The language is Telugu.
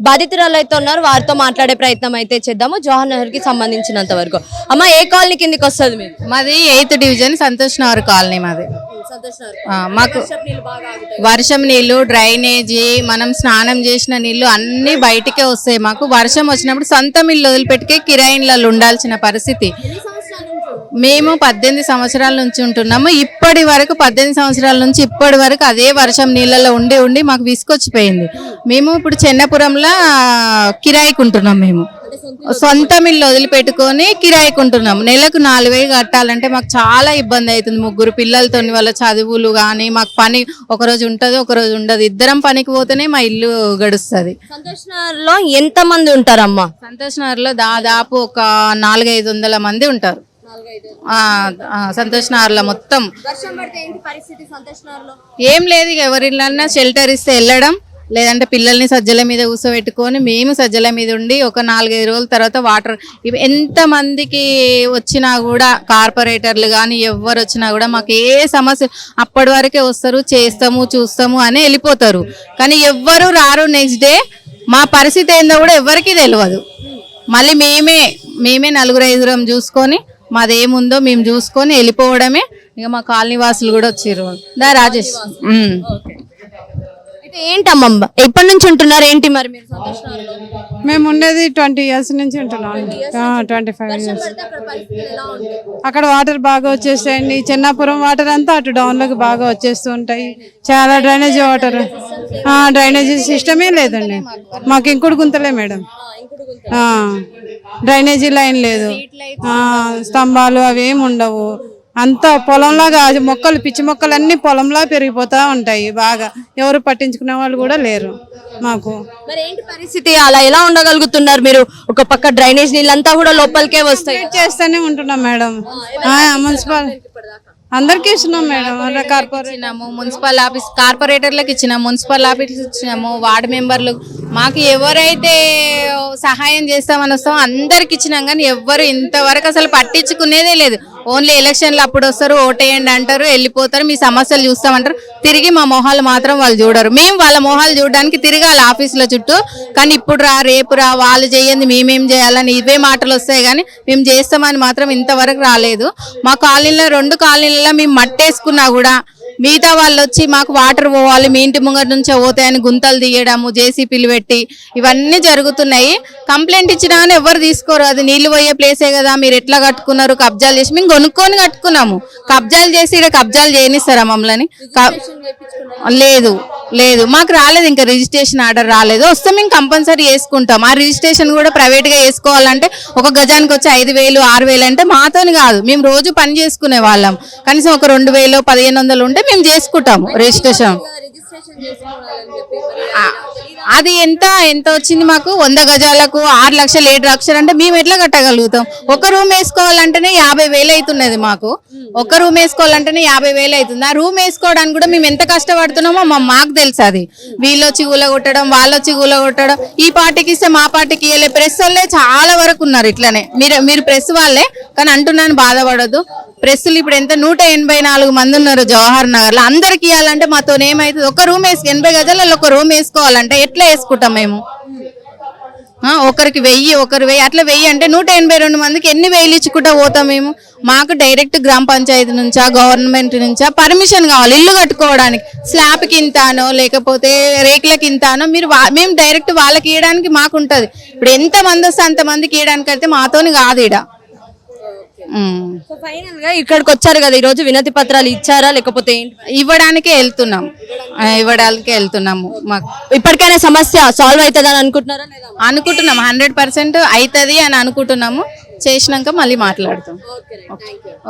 బాధితురాలు అయితే ఉన్నారు. వారితో మాట్లాడే ప్రయత్నం అయితే చేద్దాము. జవహర్ నగర్కి సంబంధించినంత వరకు. అమ్మ ఏ కాలనీ కిందకి వస్తుంది మీరు మాది eighth division Santosh Nagar colony మాది. ఆ, మాకు వర్షం నీళ్ళు డ్రైనేజీ మనం స్నానం చేసిన నీళ్ళు అన్ని బయటికే వస్తాయి మాకు. వర్షం వచ్చినప్పుడు సొంత ఇల్లు వదిలిపెట్టుకే కిరాయిన్లలో ఉండాల్సిన పరిస్థితి. మేము పద్దెనిమిది సంవత్సరాల నుంచి ఉంటున్నాము. ఇప్పటి వరకు పద్దెనిమిది సంవత్సరాల నుంచి ఇప్పటి వరకు అదే వర్షం నీళ్ళలో ఉండి ఉండి మాకు విసుకొచ్చిపోయింది మేము ఇప్పుడు చెన్నపురంలో కిరాయికి ఉంటున్నాం మేము. సొంత మిల్లు వదిలిపెట్టుకొని కిరాయికి ఉంటున్నాం నెలకు నాలుగు వేలు కట్టాలంటే మాకు చాలా ఇబ్బంది అవుతుంది. ముగ్గురు పిల్లలతో వాళ్ళ చదువులు కానీ మాకు పని ఒకరోజు ఉంటుంది ఒకరోజు ఉండదు. ఇద్దరం పనికి పోతేనే మా ఇల్లు గడుస్తుంది. సంతోష్ నగర్లో ఎంత మంది ఉంటారమ్మా? సంతోష్ నగర్లో దాదాపు ఒక నాలుగైదు వందల మంది ఉంటారు. సంతోష్ నగర్లో మొత్తం. ఏం లేదు ఇక ఎవరిళ్ళన్నా షెల్టర్ ఇస్తే వెళ్ళడం లేదంటే పిల్లల్ని సజ్జల మీద కూర్చోబెట్టుకొని మేము సజ్జల మీద ఉండి ఒక నాలుగైదు రోజుల తర్వాత వాటర్ ఇవి ఎంత మందికి వచ్చినా కూడా కార్పొరేటర్లు కానీ ఎవరు వచ్చినా కూడా మాకు ఏ సమస్య అప్పటి వరకే వస్తారు చేస్తాము చూస్తాము అని వెళ్ళిపోతారు. కానీ ఎవ్వరు రారు నెక్స్ట్ డే మా పరిస్థితి ఏందో కూడా ఎవరికీ తెలియదు మళ్ళీ మేమే మేమే నలుగురు ఐదుగురం చూసుకొని మాదేముందో మేము చూసుకొని వెళ్ళిపోవడమే. ఇక మా కాలనీ వాసులు కూడా వచ్చారు. దా రాజేష్. ఏంటమ్మా? ఎప్పటి నుంచి ఉంటున్నారు? ఏంటి మరి మీరు మేము ఉండేది ట్వంటీ ఇయర్స్ నుంచి ఉంటున్నాం. Twenty five years. అక్కడ వాటర్ బాగా వచ్చేస్తాయండి చెన్నాపురం వాటర్ అంతా అటు డౌన్లోకి బాగా వచ్చేస్తూ ఉంటాయి. చాలా డ్రైనేజ్ వాటర్. డ్రైనేజీ సిస్టమే లేదండి. మాకు ఇంకుడు గుంతలే మేడం. ఆ, డ్రైనేజీ లైన్ లేదు. స్తంభాలు అవి ఏమి ఉండవు. అంతా పొలంలాగా మొక్కలు పిచ్చి మొక్కలు అన్ని పొలంలా పెరిగిపోతా ఉంటాయి బాగా. ఎవరు పట్టించుకునే వాళ్ళు కూడా లేరు మాకు. మరి ఏంటి పరిస్థితి? అలా ఎలా ఉండగలుగుతున్నారు మీరు? ఒక పక్క డ్రైనేజ్ నీళ్ళంతా కూడా లోపలికే వస్తాయి. చేస్తూనే ఉంటున్నాం మేడం. ఆ, మున్సిపల్ అందరికీ ఇస్తున్నాం మేడం కార్పొరేట్ ఇచ్చినాము మున్సిపల్ ఆఫీస్ కార్పొరేటర్లకు ఇచ్చినాము మున్సిపల్ ఆఫీస్ ఇచ్చినాము వార్డు మెంబర్లు. మాకు ఎవరైతే సహాయం చేస్తామని వస్తామో అందరికి ఇచ్చినాం కానీ ఎవ్వరు ఇంతవరకు అసలు పట్టించుకునేదే లేదు. ఓన్లీ ఎలక్షన్లు అప్పుడు వస్తారు ఓటేయండి అంటారు వెళ్ళిపోతారు మీ సమస్యలు చూస్తామంటారు. తిరిగి మా మొహాలు మాత్రం వాళ్ళు చూడరు. మేము వాళ్ళ మొహాలు చూడడానికి తిరగాలి ఆఫీసుల చుట్టూ. కానీ ఇప్పుడు రా రేపు రా వాళ్ళు చేయండి మేమేం చేయాలని ఇవే మాటలు వస్తాయి కానీ మేము చేస్తామని మాత్రం ఇంతవరకు రాలేదు. మా కాలనీలో రెండు కాలనీలలో మేము మట్టేసుకున్నా కూడా మిగతా వాళ్ళు వచ్చి మాకు వాటర్ పోవాలి మీ ఇంటి ముంగట నుంచే పోతాయని గుంతలు తీయడము జేసీపీలు పెట్టి ఇవన్నీ జరుగుతున్నాయి. కంప్లైంట్ ఇచ్చినా కానీ ఎవరు తీసుకోరు. అది నీళ్ళు పోయే ప్లేసే కదా మీరు ఎట్లా కట్టుకున్నారు? కబ్జాలు చేసి మేము కొనుక్కొని కట్టుకున్నాము. కబ్జాలు చేసి ఇక్కడ కబ్జాలు చేయనిస్తారా మమ్మల్ని? లేదు. లేదు మాకు రాలేదు ఇంకా రిజిస్ట్రేషన్ ఆర్డర్ రాలేదు. వస్తే మేము కంపల్సరీ వేసుకుంటాం. ఆ రిజిస్ట్రేషన్ కూడా ప్రైవేట్గా వేసుకోవాలంటే ఒక గజానికి వచ్చి ఐదు వేలు ఆరు వేలు అంటే మాతోని కాదు. మేము రోజు పని చేసుకునే వాళ్ళం. కనీసం ఒక రెండు వేలు పదిహేను వందలు ఉంటే మేము చేసుకుంటాము రిజిస్ట్రేషన్ అది ఎంత? ఎంత వచ్చింది మాకు? వంద గజాలకు ఆరు లక్షలు ఏడు లక్షలు అంటే మేము ఎట్లా కట్టగలుగుతాం? ఒక రూమ్ వేసుకోవాలంటేనే యాభై వేలు అవుతున్నది మాకు. ఒక రూమ్ వేసుకోవాలంటేనే యాభై వేలు అవుతుంది. ఆ రూమ్ వేసుకోవడానికి కూడా మేము ఎంత కష్టపడుతున్నామో మా మాకు తెలుసు అది. వీళ్ళొచ్చి కూలగొట్టడం వాళ్ళొచ్చి కూలగొట్టడం ఈ పార్టీకి ఇస్తే మా పార్టీకి ఇవ్వలే ప్రెస్ వాళ్ళే చాలా వరకు ఉన్నారు ఇట్లనే. మీరు మీరు ప్రెస్ వాళ్ళే కానీ అంటున్నాను బాధపడద్దు. ప్రెస్సులు ఇప్పుడు ఎంత? నూట ఎనభై నాలుగు మంది ఉన్నారు జవహర్ నగర్లో అందరికి ఇవ్వాలంటే మాతో ఏమైతుంది? ఒక రూమ్ వేసుకు ఎనభై గజాలలో ఒక రూమ్ వేసుకోవాలంటే ఎట్లా వేసుకుంటాం మేము? ఒకరికి వెయ్యి ఒకరు వెయ్యి అట్లా వెయ్యి అంటే నూట ఎనభై రెండు మందికి ఎన్ని వెయ్యిలు ఇచ్చుకుంటా పోతాం మేము? మాకు డైరెక్ట్ గ్రామ పంచాయతీ నుంచా గవర్నమెంట్ నుంచా పర్మిషన్ కావాలి ఇల్లు కట్టుకోవడానికి. స్లాబ్కి ఇంతానో లేకపోతే రేకులకి ఇంతానో మీరు మేము డైరెక్ట్ వాళ్ళకి ఇవ్వడానికి మాకు ఉంటుంది ఇప్పుడు ఎంత మంది వస్తే అంత మందికి ఇవ్వడానికి అయితే మాతోని కాదు ఇడ సో ఫైనల్గా ఇక్కడికి వచ్చారు కదా ఈ రోజు వినతి పత్రాలు ఇచ్చారా? లేకపోతే ఇవ్వడానికే వెళ్తున్నాం. ఇవ్వడానికే వెళ్తున్నాము. మాకు ఇప్పటికైనా సమస్య సాల్వ్ అవుతుందని అనుకుంటున్నారా లేదా? అనుకుంటున్నాం. హండ్రెడ్ పర్సెంట్ అవుతుంది అని అనుకుంటున్నాము. చేసినాక మళ్ళీ మాట్లాడతాం.